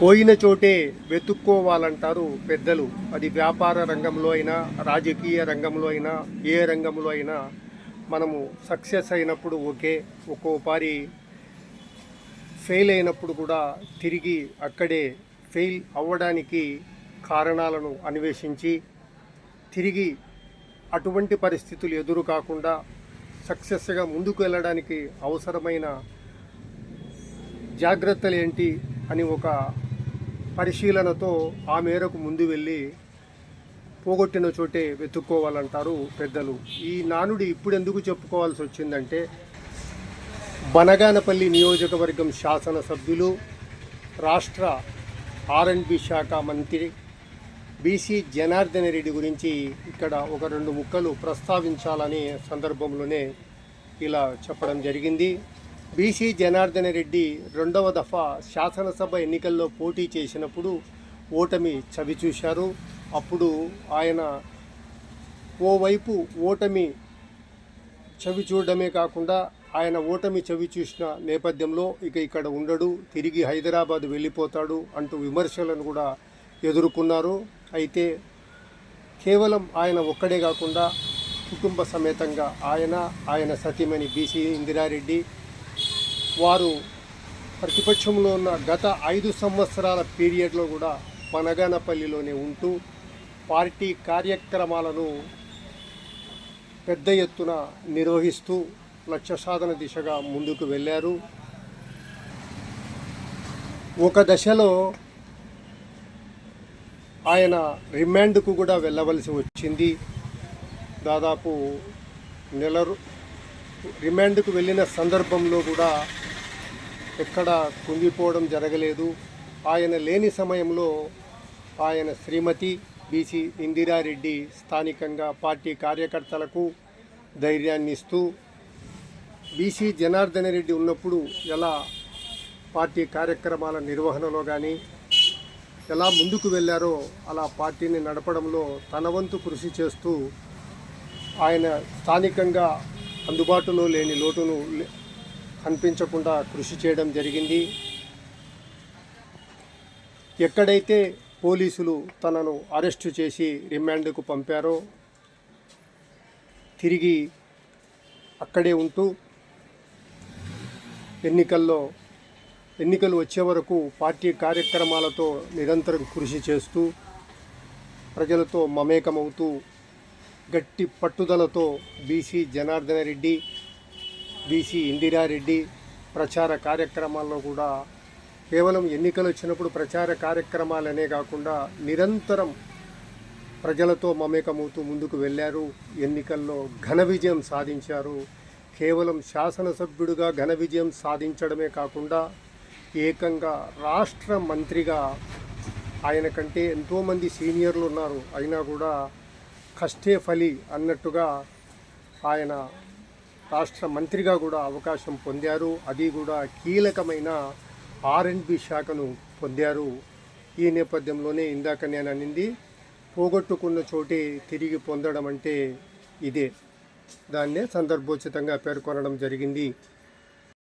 పోయిన చోటే వెతుక్కోవాలంటారు పెద్దలు. అది వ్యాపార రంగంలో అయినా రాజకీయ రంగంలో అయినా ఏ రంగంలో అయినా మనము సక్సెస్ అయినప్పుడు ఓకే ఒక్కోపారి ఫెయిల్ అయినప్పుడు కూడా తిరిగి అక్కడే ఫెయిల్ అవ్వడానికి కారణాలను అన్వేషించి తిరిగి అటువంటి పరిస్థితులు ఎదురు కాకుండా సక్సెస్గా ముందుకు వెళ్ళడానికి అవసరమైన జాగ్రత్తలు ఏంటి అని ఒక పరిశీలనతో ఆ మేరకు ముందు వెళ్ళి పోగొట్టిన చోటే వెతుక్కోవాలంటారు పెద్దలు. ఈ నానుడి ఇప్పుడు ఎందుకు చెప్పుకోవాల్సి వచ్చిందంటే బనగానపల్లి నియోజకవర్గం శాసనసభ్యులు రాష్ట్ర ఆర్ఎండ్బి శాఖ మంత్రి బీసీ జనార్దన్ రెడ్డి గురించి ఇక్కడ ఒక రెండు ముక్కలు ప్రస్తావించాలనే సందర్భంలోనే ఇలా చెప్పడం జరిగింది. బీసీ జనార్దన్ రెడ్డి రెండవ దఫా శాసనసభ ఎన్నికల్లో పోటీ చేసినప్పుడు ఓటమి చవి చూశారు. అప్పుడు ఆయన ఓవైపు ఓటమి చవి చూడడమే కాకుండా ఆయన ఓటమి చవి చూసిన నేపథ్యంలో ఇక ఇక్కడ ఉండడు తిరిగి హైదరాబాద్ వెళ్ళిపోతాడు అంటూ విమర్శలను కూడా ఎదుర్కొన్నారు. అయితే కేవలం ఆయన ఒక్కడే కాకుండా కుటుంబ సమేతంగా ఆయన ఆయన సతీమణి బీసీ ఇందిరారెడ్డి వారు ప్రతిపక్షంలో ఉన్న గత ఐదు సంవత్సరాల పీరియడ్లో కూడా పనగానపల్లిలోనే ఉంటూ పార్టీ కార్యక్రమాలను పెద్ద ఎత్తున నిర్వహిస్తూ లక్ష్య సాధన దిశగా ముందుకు వెళ్ళారు. ఒక దశలో ఆయన రిమాండ్కు కూడా వెళ్ళవలసి వచ్చింది. దాదాపు నెల రిమాండ్కు వెళ్ళిన సందర్భంలో కూడా ఎక్కడ కుంగిపోవడం జరగలేదు. ఆయన లేని సమయంలో ఆయన శ్రీమతి బీసీ ఇందిరారెడ్డి స్థానికంగా పార్టీ కార్యకర్తలకు ధైర్యాన్ని ఇస్తూ బీసీ జనార్దన రెడ్డి ఉన్నప్పుడు ఎలా పార్టీ కార్యక్రమాల నిర్వహణలో కానీ ఎలా ముందుకు వెళ్ళారో అలా పార్టీని నడపడంలో తన వంతు కృషి చేస్తూ ఆయన స్థానికంగా అందుబాటులో లేని లోటును కనిపించకుండా కృషి చేయడం జరిగింది. ఎక్కడైతే పోలీసులు తనను అరెస్టు చేసి రిమాండ్కు పంపారో తిరిగి అక్కడే ఉంటూ ఎన్నికల్లో ఎన్నికలు వచ్చే వరకు పార్టీ కార్యక్రమాలతో నిరంతరం కృషి చేస్తూ ప్రజలతో మమేకమవుతూ గట్టి పట్టుదలతో బీసీ జనార్దన రెడ్డి బీసీ ఇందిరారెడ్డి ప్రచార కార్యక్రమాల్లో కూడా కేవలం ఎన్నికలు వచ్చినప్పుడు ప్రచార కార్యక్రమాలనే కాకుండా నిరంతరం ప్రజలతో మమేకమవుతూ ముందుకు వెళ్ళారు. ఎన్నికల్లో ఘన విజయం సాధించారు. కేవలం శాసనసభ్యుడిగా ఘన విజయం సాధించడమే కాకుండా ఏకంగా రాష్ట్ర మంత్రిగా ఆయన కంటే ఎంతోమంది సీనియర్లు ఉన్నారు. అయినా కూడా కష్టే ఫలి అన్నట్టుగా ఆయన రాష్ట్ర మంత్రిగా కూడా అవకాశం పొందారు. అది కూడా కీలకమైన ఆర్ఎండ్బి శాఖను పొందారు. ఈ నేపథ్యంలోనే ఇందాక నేను అనింది పోగొట్టుకున్న చోటే తిరిగి పొందడం అంటే ఇదే. దాన్నే సందర్భోచితంగా పేర్కొనడం జరిగింది.